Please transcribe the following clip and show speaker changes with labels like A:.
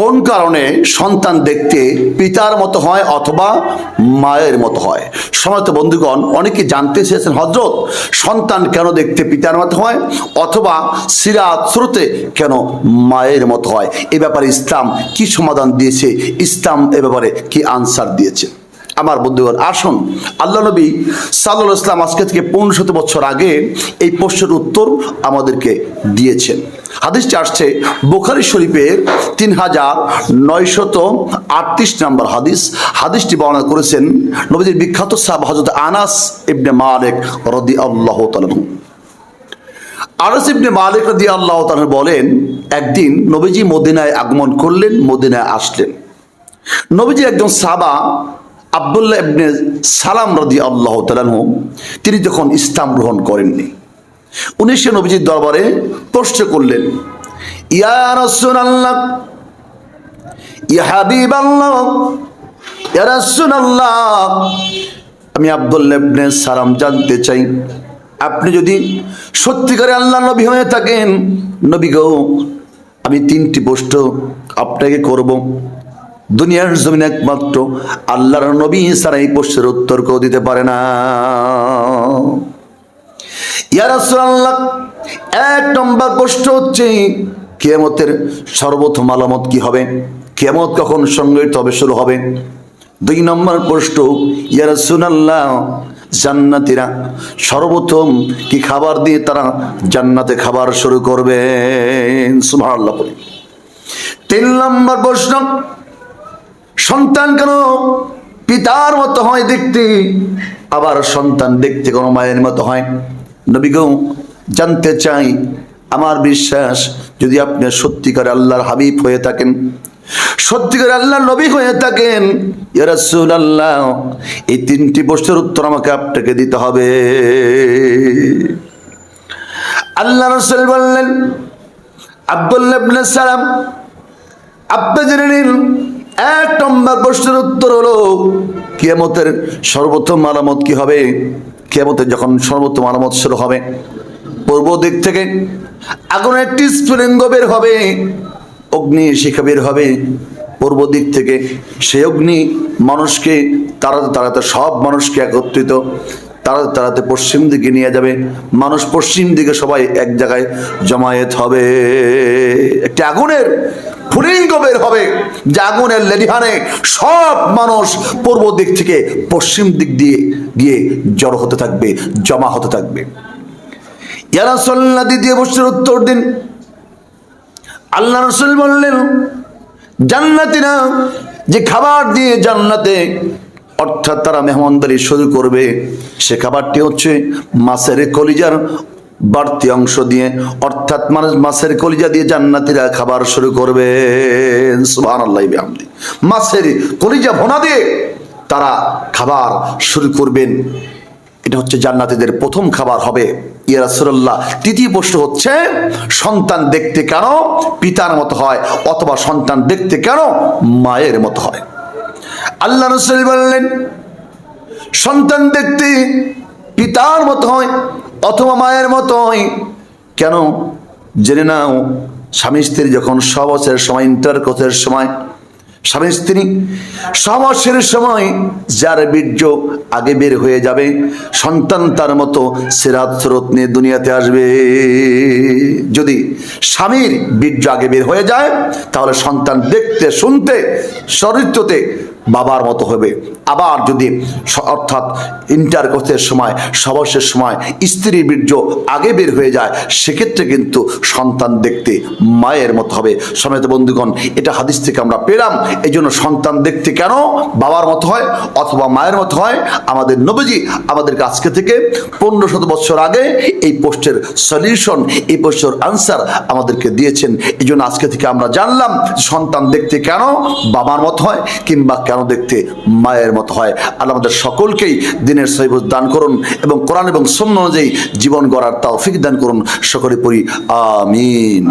A: কোন কারণে সন্তান দেখতে পিতার মতো হয় অথবা মায়ের মতো হয়? সমস্ত বন্ধুগণ, অনেকে জানতে চেয়েছেন হজরত সন্তান কেন দেখতে পিতার মতো হয় অথবা সিরাত স্রোতে কেন মায়ের মতো হয়? এ ব্যাপারে ইসলাম কি সমাধান দিয়েছে? ইসলাম এ ব্যাপারে কি আনসার দিয়েছে? আমার বন্ধুগণ, আসুন, আল্লাহ নবী সাল্লাহ ইসলাম আজকে থেকে পনেরো শত বছর আগে এই প্রশ্নের উত্তর আমাদেরকে দিয়েছেন। হাদিসটি আসছে বোখারি শরীফের তিন হাজার নয়শত আটত্রিশ নম্বর হাদিস। হাদিসটি বর্ণনা করেছেন নবীজির বিখ্যাত সাহাব হজরত আনাস ইবনে মালিক রদি আল্লাহ তালু আনাস ইবনে মালিক রদি আল্লাহ তালু বলেন, একদিন নবীজি মদিনায় আগমন করলেন, মদিনায় আসলেন। নবীজি একজন সাবা আবদুল্লাহ ইবনে সালাম রদি আল্লাহ তালানহু তিনি যখন ইসলাম গ্রহণ করেননি উনি সে নবীজির দরবারে প্রশ্ন করলেন, ইয়া রাসূলুল্লাহ, ইয়া হাবিবাল্লাহ, ইয়া রাসূলুল্লাহ, আমি আবদুল্লাহ ইবনে সালাম জানতে চাই, আপনি যদি সত্যিকারে আল্লাহ নবী হয়ে থাকেন, নবী গো, আমি তিনটি প্রশ্ন আপনাকে করব। দুনিয়ার জমিন একমাত্র আল্লাহর নবী ছাড়া এই প্রশ্নের উত্তর কেউ দিতে পারে না। ইয়া এক নম্বর প্রশ্ন হচ্ছে, কিয়ামতের সর্বপ্রথম আলামত কি হবে? কিয়ামত কখন সংগঠিত হবে, শুরু হবে? দুই নম্বর প্রশ্ন, ইয়া রাসূলুল্লাহ, জান্নাতীরা সর্বপ্রথম কি খাবার দিয়ে তারা জান্নাতে খাবার শুরু করবে? তিন নম্বর প্রশ্ন, সন্তান কেন পিতার মতো হয় দেখতে, আবার সন্তান দেখতে কোনো মায়ের মতো হয়? নবীগৌ জানতে চাই আমার বিশ্বাস, যদি আপনি সত্যিকার আল্লাহর হাবিব হয়ে থাকেন, সত্যিকার আল্লাহ নবী হয়ে থাকেন আল্লাহ এই তিনটি প্রশ্নের উত্তর আমাকে আপনাকে দিতে হবে। আল্লাহ রসুল বললেন আব্দুল্লাহ ইবনে সালাম, আপনি জেনে নিন, এক নম্বর প্রশ্নের উত্তর হলো, কিয়ামতের সর্বপ্রথম আলামত কি হবে? কিয়ামতের যখন সর্বোত্তম আলামত শুরু হবে, পূর্ব দিক থেকে আগুনের একটি স্ফুলিঙ্গ বের হবে, অগ্নি শিখা বের হবে। পূর্ব দিক থেকে সে অগ্নি মানুষকে, তারা তারা সব মানুষকে একত্রিত তাড়াতে তাড়াতে পশ্চিম দিকে নিয়ে যাবে। মানুষ পশ্চিম দিকে সবাই এক জায়গায় জমায়েত হবে। একটি আগুনের ফুলিঙ্গ বের হবে, যে আগুনের লেলিহানে সব মানুষ পূর্ব দিক থেকে পশ্চিম দিক দিয়ে গিয়ে জড়ো হতে থাকবে, জমা হতে থাকবে। ইয়ারা সল্লা দ্বিতীয় প্রশ্নের উত্তর দিন। আল্লাহ রসুল বললেন, জান্নাতিরা যে খাবার দিয়ে জান্নাতে অর্থাৎ তারা মেহমানদারি শুরু করবে। সে খাবারটি হচ্ছে মাছের কলিজার বাড়তি অংশ দিয়ে, অর্থাৎ মানুষ মাছের কলিজা দিয়ে জান্নাতিরা খাবার শুরু করবে। মাছের কলিজা ভোনা দিয়ে তারা খাবার শুরু করবেন। এটা হচ্ছে জান্নাতীদের প্রথম খাবার হবে। ইয়া রাসূলুল্লাহ, তৃতীয় প্রশ্ন হচ্ছে, সন্তান দেখতে কেন পিতার মতো হয় অথবা সন্তান দেখতে কেন মায়ের মতো হয়? আল্লাহ রসুল বললেন, সন্তান দেখতে পিতার মতো হয় অথবা মায়ের মতো হয়, কেন? জেনে নাও, স্বামী স্ত্রী যখন সবসের সময় ইন্টার কোচের সময় স্বামী স্ত্রী সমাসের সময় যার বীর্য আগে বের হয়ে যাবে, সন্তান তার মতো সেরাত স্রোত নিয়ে দুনিয়াতে আসবে। যদি স্বামীর বীর্য আগে বের হয়ে যায়, তাহলে সন্তান দেখতে, শুনতে, চরিত্রতে বাবার মতো হবে। আবার যদি অর্থাৎ ইন্টার কোর্সের সময় সবশের সময় স্ত্রীর বীর্য আগে বের হয়ে যায়, সেক্ষেত্রে কিন্তু সন্তান দেখতে মায়ের মতো হবে। সমেত বন্ধুগণ, এটা হাদিস থেকে আমরা পেলাম। এই জন্য সন্তান দেখতে কেন বাবার মতো হয় অথবা মায়ের মতো হয়? আমাদের নবীজি আমাদেরকে আজকে থেকে পনেরো শত বছর আগে এই পোস্টের সলিউশন এই পোস্টের আনসার আমাদেরকে দিয়েছেন। এই জন্য আজকে থেকে আমরা জানলাম সন্তান দেখতে কেন বাবার মতো হয় কিংবা কেন দেখতে মায়ের মতো হয়। আর আমাদের সকলকেই দিনের সহিবুজ দান করুন এবং কোরআন এবং সন্ন্য অনুযায়ী জীবন গড়ার তৌফিক দান করুন। সকলে পড়ি আমিন।